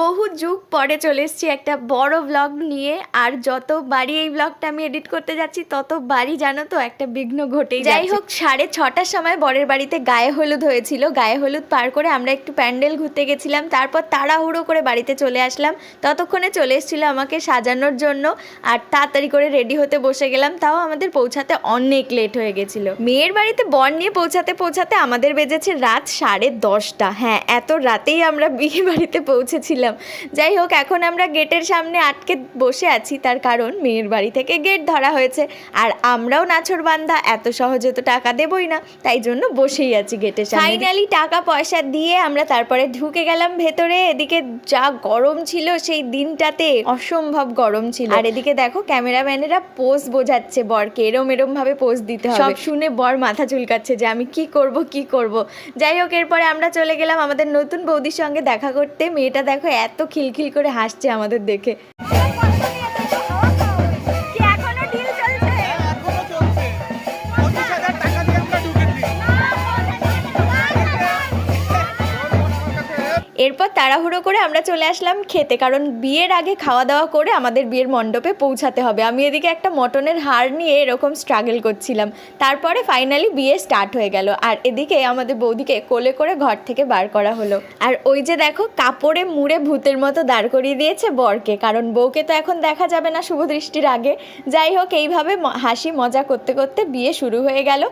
বহু যুগ পরে চলে এসেছি একটা বড় ব্লগ নিয়ে আর যত বাড়ি এই ব্লগটা আমি এডিট করতে যাচ্ছি তত বাড়ি জানো তো একটা বিঘ্ন ঘটে যাই হোক সাড়ে ছটার সময় বরের বাড়িতে গায়ে হলুদ হয়েছিল। গায়ে হলুদ পার করে আমরা একটু প্যান্ডেল ঘুরতে গেছিলাম। তারপর তাড়াহুড়ো করে বাড়িতে চলে আসলাম। ততক্ষণে চলে এসেছিল আমাকে সাজানোর জন্য আর তাড়াতাড়ি করে রেডি হতে বসে গেলাম। তাও আমাদের পৌঁছাতে অনেক লেট হয়ে গেছিল। মেয়ের বাড়িতে বর নিয়ে পৌঁছাতে পৌঁছাতে আমাদের বেজেছে রাত সাড়ে দশটা। হ্যাঁ এত রাতেই আমরা বিয়ে বাড়িতে পৌঁছেছিলাম। যাই হোক এখন আমরা গেটের সামনে আটকে বসে আছি তার কারণ মেয়ের বাড়ি থেকে গেট ধরা হয়েছে। আর আমরাও নাছর বান্ধা এত সহজে তো টাকা দেবই না তাই জন্য বসেই আছি গেটের সামনে। ফাইনালি টাকা পয়সা দিয়ে আমরা তারপরে ঢুকে গেলাম ভেতরে। এদিকে যা গরম ছিল সেই দিনটাতে অসম্ভব গরম ছিল। আর এদিকে দেখো ক্যামেরাম্যানেরা পোজ বোঝাচ্ছে বরকে। এরম এরম ভাবে পোজ দিতে হবে। সব শুনে বর মাথা চুলকাচ্ছে যে আমি কি করব কি করব? যাই হোক এরপরে আমরা চলে গেলাম আমাদের নতুন বৌদির সঙ্গে দেখা করতে। মেয়েটা দেখো এত খিলখিল করে হাসছে আমাদের দেখে। এরপর তাড়াহুড়ো করে আমরা চলে আসলাম খেতে, কারণ বিয়ের আগে খাওয়া দাওয়া করে আমাদের বিয়ের মণ্ডপে পৌঁছাতে হবে। আমি এদিকে একটা মটনের হাড় নিয়ে এরকম স্ট্রাগল করছিলাম। তারপরে ফাইনালি বিয়ে স্টার্ট হয়ে গেল। আর এদিকে আমাদের বৌদিকে কোলে করে ঘর থেকে বার করা হলো। আর ওই যে দেখো, কাপড়ে মুড়ে ভূতের মতো দাঁড় করিয়ে দিয়েছে বরকে। কারণ বউকে তো এখন দেখা যাবে না শুভ দৃষ্টির আগে। যাই হোক, এইভাবে হাসি মজা করতে করতে বিয়ে শুরু হয়ে গেল।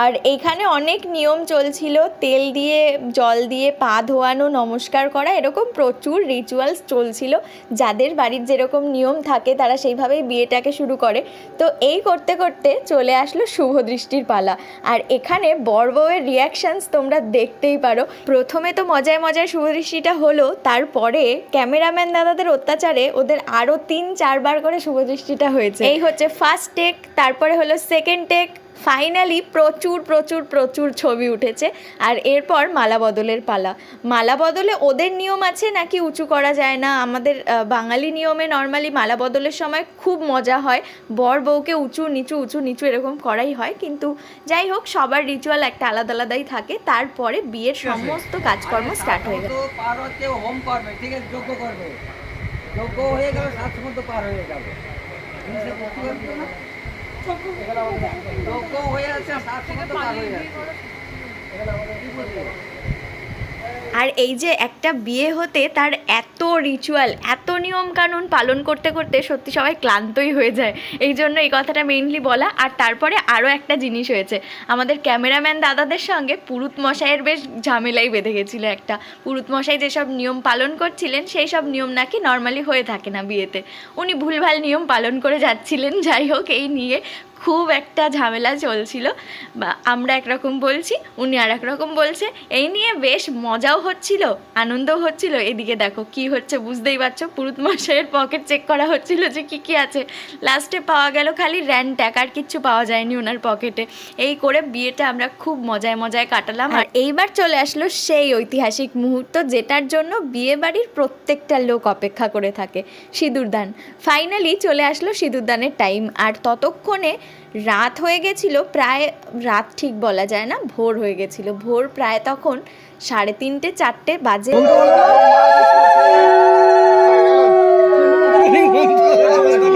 আর এইখানে অনেক নিয়ম চলছিল। তেল দিয়ে, জল দিয়ে, পা ধোয়ানো, নমস্কার করা, এরকম প্রচুর রিচুয়ালস চলছিল। যাদের বাড়ির যেরকম নিয়ম থাকে, তারা সেইভাবেই বিয়েটাকে শুরু করে। তো এই করতে করতে চলে আসলো শুভ দৃষ্টির পালা। আর এখানে বর বউয়ের রিয়াকশনস তোমরা দেখতেই পারো। প্রথমে তো মজায় মজায় শুভ দৃষ্টিটা হলো, তারপরে ক্যামেরাম্যান দাদাদের অত্যাচারে ওদের আরও তিন, চারবার করে শুভ দৃষ্টিটা হয়েছে। এই হচ্ছে ফার্স্ট টেক তারপরে হলো সেকেন্ড টেক ফাইনালি প্রচুর প্রচুর প্রচুর ছবি উঠেছে। আর এরপর মালা বদলের পালা। মালা বদলে ওদের নিয়ম আছে নাকি উঁচু করা যায় না? আমাদের বাঙালি নিয়মে নর্মালি মালা বদলের সময় খুব মজা হয়। বর বউকে উঁচু নিচু উঁচু নিচু এরকম করাই হয়। কিন্তু যাই হোক সবার রিচুয়াল একটা আলাদা আলাদাই থাকে। তারপরে বিয়ের সমস্ত কাজকর্ম স্টার্ট হয়ে গেল। পার হোম করবে ঠিক আছে? যোগ্য করবে। যোগ্য হয়ে গেল সাত সময় পার হয়ে যাবে। না? হয়ে আছে সাত থেকে তো পার হয়ে বলব? আর এই যে একটা বিয়ে হতে তার এত রিচুয়াল এত নিয়ম কানুন পালন করতে করতে সত্যি সবাই ক্লান্তই হয়ে যায়। এই জন্য এই কথাটা মেইনলি বলা। আর তারপরে আরও একটা জিনিস হয়েছে। আমাদের ক্যামেরাম্যান দাদাদের সঙ্গে পুরুত মশাইয়ের বেশ ঝামেলাই বেঁধে গেছিল একটা। পুরুত মশাই যেসব নিয়ম পালন করছিলেন, সেই সব নিয়ম নাকি নর্মালি হয়ে থাকে না বিয়েতে। উনি ভুলভাল নিয়ম পালন করে যাচ্ছিলেন। যাই হোক, এই নিয়ে খুব একটা ঝামেলা চলছিল। বা আমরা একরকম বলছি, উনি আর রকম বলছে। এই নিয়ে বেশ মজাও হচ্ছিল, আনন্দও হচ্ছিল। এদিকে দেখো কি হচ্ছে বুঝতেই পারছ? পুরুত মশাইয়ের পকেট চেক করা হচ্ছিল যে কি কি আছে। লাস্টে পাওয়া গেল খালি র্যান ট্যাক আর কিচ্ছু পাওয়া যায়নি ওনার পকেটে। এই করে বিয়েটা আমরা খুব মজায় মজায় কাটালাম। আর এইবার চলে আসলো সেই ঐতিহাসিক মুহূর্ত, যেটার জন্য বিয়ে বাড়ির প্রত্যেকটা লোক অপেক্ষা করে থাকে। সিঁদুরদান। ফাইনালি চলে আসলো সিঁদুরদানের টাইম আর ততক্ষণে রাত হয়ে গেছিল প্রায় রাত ঠিক বলা যায় না ভোর হয়ে গেছিল। ভোর প্রায় তখন সাড়ে তিনটে চারটে বাজে।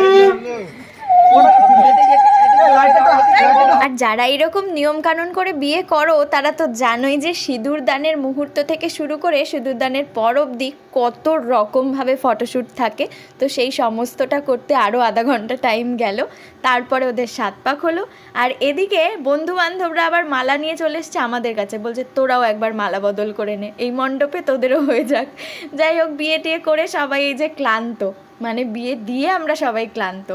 আর যারা এরকম নিয়ম কানুন করে বিয়ে করো, তারা তো জানোই যে সিঁদুর দানের মুহূর্ত থেকে শুরু করে সিঁদুর দানের পর অবধি কত রকমভাবে ফটোশ্যুট থাকে। তো সেই সমস্তটা করতে আরও আধা ঘণ্টা টাইম গেল। তারপরে ওদের সাত পাক হলো। আর এদিকে বন্ধু বান্ধবরা আবার মালা নিয়ে চলে এসছে আমাদের কাছে। বলছে, তোরাও একবার মালা বদল করে নে। এই মণ্ডপে তোদেরও হয়ে যাক। যাই হোক বিয়ে টিয়ে করে সবাই এই যে ক্লান্ত। মানে বিয়ে দিয়ে আমরা সবাই ক্লান্ত।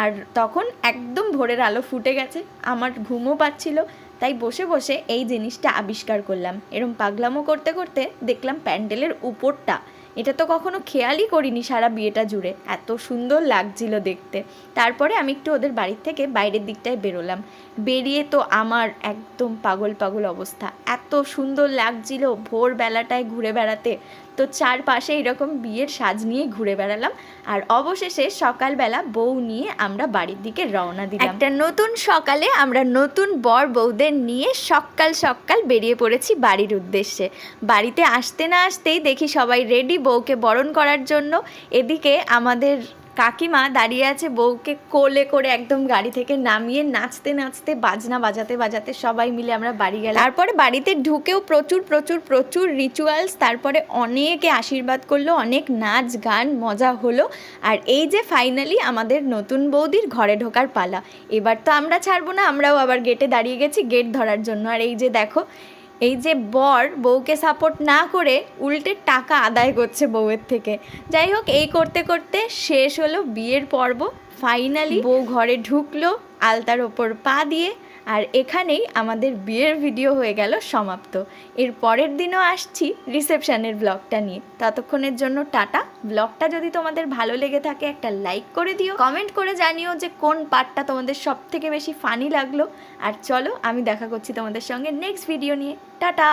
আর তখন একদম ভোরের আলো ফুটে গেছে, আমার ঘুমও পাচ্ছিল, তাই বসে বসে এই জিনিসটা আবিষ্কার করলাম। এরম পাগলামো করতে করতে দেখলাম প্যান্ডেলের উপরটা এটা তো কখনো খেয়ালই করিনি সারা বিয়েটা জুড়ে। এত সুন্দর লাগছিল দেখতে। তারপরে আমি একটু ওদের বাড়ির থেকে বাইরের দিকটায় বেরোলাম। বেরিয়ে তো আমার একদম পাগল পাগল অবস্থা। এত সুন্দর লাগছিল ভোরবেলাটায় ঘুরে বেড়াতে। তো চারপাশে এরকম বিয়ের সাজ নিয়ে ঘুরে বেড়ালাম। আর অবশেষে সকালবেলা বউ নিয়ে আমরা বাড়ির দিকে রওনা দিলাম। একটা নতুন সকালে আমরা নতুন বর বউদের নিয়ে সকাল সকাল বেরিয়ে পড়েছি বাড়ির উদ্দেশ্যে। বাড়িতে আসতে না আসতেই দেখি সবাই রেডি বউকে বরণ করার জন্য এদিকে আমাদের কাকিমা দাঁড়িয়ে আছে বউকে কোলে করে একদম গাড়ি থেকে নামিয়ে নাচতে নাচতে, বাজনা বাজাতে বাজাতে সবাই মিলে আমরা বাড়ি গেলাম। তারপরে বাড়িতে ঢুকেও প্রচুর প্রচুর প্রচুর রিচুয়ালস তারপরে অনেকে আশীর্বাদ করল, অনেক নাচ গান, মজা হলো। আর এই যে ফাইনালি আমাদের নতুন বৌদির ঘরে ঢোকার পালা। এবার তো আমরা ছাড়বো না, আমরাও আবার গেটে দাঁড়িয়ে গেছি গেট ধরার জন্য। আর এই যে দেখো এই যে বর বউকে সাপোর্ট না করে উল্টে টাকা আদায় করছে বউয়ের থেকে। যাই হোক, এই করতে করতে শেষ হলো বিয়ের পর্ব। ফাইনালি বউ ঘরে ঢুকলো, আলতার ওপর পা দিয়ে আর এখানেই আমাদের বিয়ের ভিডিও হয়ে গেল সমাপ্ত। এর পরের দিনও আসছি রিসেপশানের ব্লগটা নিয়ে। ততক্ষণের জন্য টাটা। ব্লগটা যদি তোমাদের ভালো লেগে থাকে, একটা লাইক করে দিও। কমেন্ট করে জানিও যে কোন পার্টটা তোমাদের সব থেকে বেশি ফানি লাগল। আর চলো, আমি দেখা করছি তোমাদের সঙ্গে নেক্সট ভিডিও নিয়ে। টাটা!